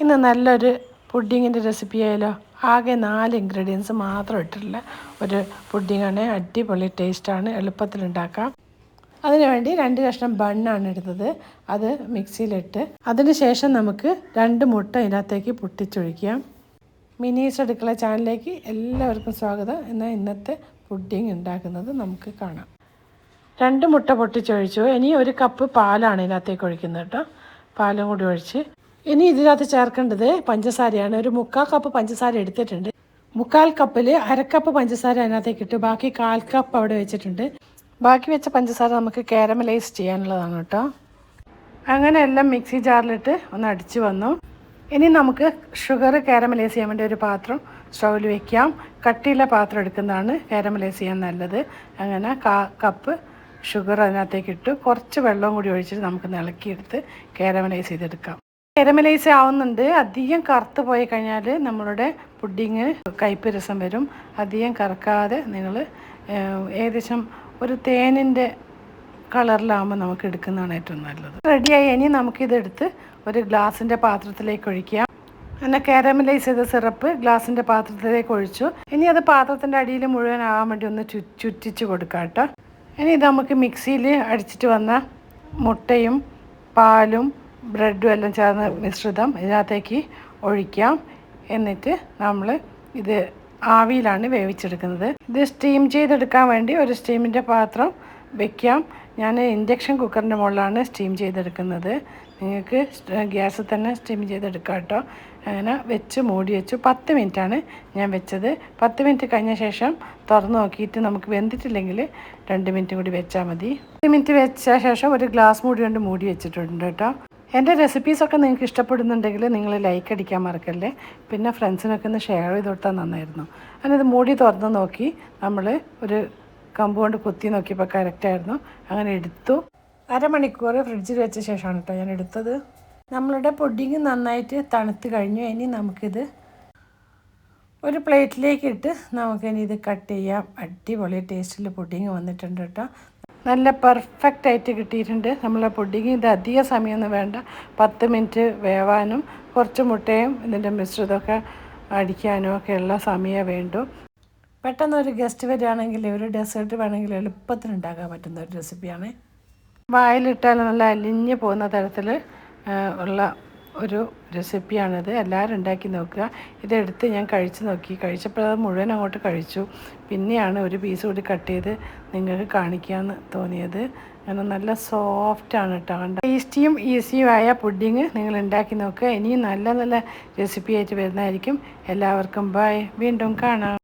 ഇന്ന് നല്ലൊരു പുഡിങ്ങിന്റെ റെസിപ്പി ആയാലോ? ആകെ നാല് ഇൻഗ്രീഡിയൻസ് മാത്രം ഇട്ടിട്ടുള്ള ഒരു പുഡിങ്ങാണ് അടിപൊളി ടേസ്റ്റാണ് എളുപ്പത്തിലുണ്ടാക്കാം അതിനുവേണ്ടി രണ്ട് കഷ്ണം ബണ്ണാണ് എടുത്തത് അത് മിക്സിയിലിട്ട് അതിന് ശേഷം നമുക്ക് രണ്ട് മുട്ട ഇതിനകത്തേക്ക് പൊട്ടിച്ചൊഴിക്കാം. മിനീസ് അടുക്കള ചാനലിലേക്ക് എല്ലാവർക്കും സ്വാഗതം. എന്നാൽ ഇന്നത്തെ പുഡിങ് ഉണ്ടാക്കുന്നത് നമുക്ക് കാണാം. രണ്ട് മുട്ട പൊട്ടിച്ചൊഴിച്ചു. ഇനി ഒരു കപ്പ് പാലാണ് ഇതിനകത്തേക്ക് ഒഴിക്കുന്നത് കേട്ടോ. പാലും കൂടി ഒഴിച്ച് ഇനി ഇതിനകത്ത് ചേർക്കേണ്ടത് പഞ്ചസാരയാണ്. ഒരു മുക്കാൽ കപ്പ് പഞ്ചസാര എടുത്തിട്ടുണ്ട്. മുക്കാൽ കപ്പിൽ അരക്കപ്പ് പഞ്ചസാര അതിനകത്തേക്ക് ഇട്ടു ബാക്കി കാൽ കപ്പ് അവിടെ വെച്ചിട്ടുണ്ട്. ബാക്കി വെച്ച പഞ്ചസാര നമുക്ക് കാരമലൈസ് ചെയ്യാനുള്ളതാണ് കേട്ടോ. അങ്ങനെ എല്ലാം മിക്സി ജാറിലിട്ട് ഒന്ന് അടിച്ചു വന്നു. ഇനി നമുക്ക് ഷുഗർ കാരമലൈസ് ചെയ്യാൻ വേണ്ടി ഒരു പാത്രം സ്റ്റൗവിൽ വെക്കാം. കട്ടിയുള്ള പാത്രം എടുക്കുന്നതാണ് കാരമലൈസ് ചെയ്യാൻ നല്ലത്. അങ്ങനെ കാ കപ്പ് ഷുഗർ അതിനകത്തേക്ക് ഇട്ട് കുറച്ച് വെള്ളവും കൂടി ഒഴിച്ചിട്ട് നമുക്ക് ഇളക്കിയെടുത്ത് കാരമലൈസ് ചെയ്തെടുക്കാം. കാരമലൈസ് ആവുന്നുണ്ട്. അധികം കറുത്ത് പോയി കഴിഞ്ഞാൽ നമ്മളുടെ പുഡിങ് കയ്പ് രസം വരും. അധികം കറക്കാതെ നിങ്ങൾ ഏകദേശം ഒരു തേനിന്റെ കളറിലാകുമ്പോൾ നമുക്ക് എടുക്കുന്നതാണ് ഏറ്റവും നല്ലത്. റെഡിയായി. ഇനി നമുക്കിതെടുത്ത് ഒരു ഗ്ലാസിന്റെ പാത്രത്തിലേക്ക് ഒഴിക്കാം. അങ്ങനെ കാരമലൈസ് ചെയ്ത സിറപ്പ് ഗ്ലാസിന്റെ പാത്രത്തിലേക്ക് ഒഴിച്ചു. ഇനി അത് പാത്രത്തിന്റെ അടിയിൽ മുഴുവൻ ആകാൻ വേണ്ടി ഒന്ന് ചു ചുറ്റിച്ച് കൊടുക്കാം കേട്ടോ. ഇനി ഇത് നമുക്ക് മിക്സിയിൽ അടിച്ചിട്ട് വന്ന മുട്ടയും പാലും ബ്രെഡും എല്ലാം ചേർന്ന മിശ്രിതം ഇതിനകത്തേക്ക് ഒഴിക്കാം. എന്നിട്ട് നമ്മൾ ഇത് ആവിയിലാണ് വേവിച്ചെടുക്കുന്നത്. ഇത് സ്റ്റീം ചെയ്തെടുക്കാൻ വേണ്ടി ഒരു സ്റ്റീമിന്റെ പാത്രം വെക്കാം. ഞാൻ ഇൻഡക്ഷൻ കുക്കറിന്റെ മുകളിലാണ് സ്റ്റീം ചെയ്തെടുക്കുന്നത്. നിങ്ങൾക്ക് ഗ്യാസിൽ തന്നെ സ്റ്റീം ചെയ്തെടുക്കാം കേട്ടോ. അങ്ങനെ വെച്ച് മൂടി വെച്ചു. പത്ത് മിനിറ്റാണ് ഞാൻ വെച്ചത്. പത്ത് മിനിറ്റ് കഴിഞ്ഞ ശേഷം തുറന്ന് നോക്കിയിട്ട് നമുക്ക് വെന്തിട്ടില്ലെങ്കിൽ രണ്ട് മിനിറ്റ് കൂടി വെച്ചാൽ മതി. പത്ത് മിനിറ്റ് വെച്ച ശേഷം ഒരു ഗ്ലാസ് മൂടി കൊണ്ട് മൂടി വെച്ചിട്ടുണ്ട് കേട്ടോ. എന്റെ റെസിപ്പീസൊക്കെ നിങ്ങൾക്ക് ഇഷ്ടപ്പെടുന്നുണ്ടെങ്കിൽ നിങ്ങൾ ലൈക്ക് അടിക്കാൻ മറക്കല്ലേ. പിന്നെ ഫ്രണ്ട്സിനൊക്കെ ഒന്ന് ഷെയർ ചെയ്ത് കൊടുത്താൽ നന്നായിരുന്നു. അങ്ങനെ ഇത് മൂടി തുറന്ന് നോക്കി. നമ്മൾ ഒരു കമ്പ് കൊണ്ട് കുത്തി നോക്കിയപ്പോൾ കറക്റ്റായിരുന്നു അങ്ങനെ എടുത്തു. അരമണിക്കൂർ ഫ്രിഡ്ജിൽ വെച്ച ശേഷമാണ് കേട്ടോ ഞാൻ എടുത്തത്. നമ്മളുടെ പുഡിങ് നന്നായിട്ട് തണുത്ത് കഴിഞ്ഞു. ഇനി നമുക്കിത് ഒരു പ്ലേറ്റിലേക്ക് ഇട്ട് നമുക്കിനി ഇത് കട്ട് ചെയ്യാം. അടിപൊളി ടേസ്റ്റിൽ പുഡിങ് വന്നിട്ടുണ്ട് കേട്ടോ. നല്ല പെർഫെക്റ്റ് ആയിട്ട് കിട്ടിയിട്ടുണ്ട് നമ്മളെ പുഡിങ് ഇത് അധിക സമയമൊന്നും വേണ്ട. പത്ത് മിനിറ്റ് വേവാനും കുറച്ച് മുട്ടയും ഇതിന്റെ മിശ്രിതമൊക്കെ അടിക്കാനും ഒക്കെ ഉള്ള സമയമേ വേണ്ടു. പെട്ടെന്ന് ഒരു ഗസ്റ്റ് വരികയാണെങ്കിൽ ഒരു ഡെസേർട്ട് വേണമെങ്കിൽ എളുപ്പത്തിൽ ഉണ്ടാക്കാൻ പറ്റുന്ന ഒരു റെസിപ്പിയാണ് വായിലിട്ടാൽ നല്ല അലിഞ്ഞ് പോകുന്ന തരത്തിൽ ഉള്ള ഒരു റെസിപ്പിയാണിത് എല്ലാവരും ഉണ്ടാക്കി നോക്കുക. ഇതെടുത്ത് ഞാൻ കഴിച്ച് നോക്കി. കഴിച്ചപ്പോൾ അത് മുഴുവൻ അങ്ങോട്ട് കഴിച്ചു. പിന്നെയാണ് ഒരു പീസ് കൂടി കട്ട് ചെയ്ത് നിങ്ങൾക്ക് കാണിക്കാമെന്ന് തോന്നിയത്. അങ്ങനെ നല്ല സോഫ്റ്റാണ് കേട്ടോ കണ്ട? ടേസ്റ്റിയും ഈസിയും ആയ പുഡിങ് നിങ്ങൾ ഉണ്ടാക്കി നോക്കുക. ഇനിയും നല്ല നല്ല റെസിപ്പിയായിട്ട് വരുന്നതായിരിക്കും. എല്ലാവർക്കും ബൈ വീണ്ടും കാണാം.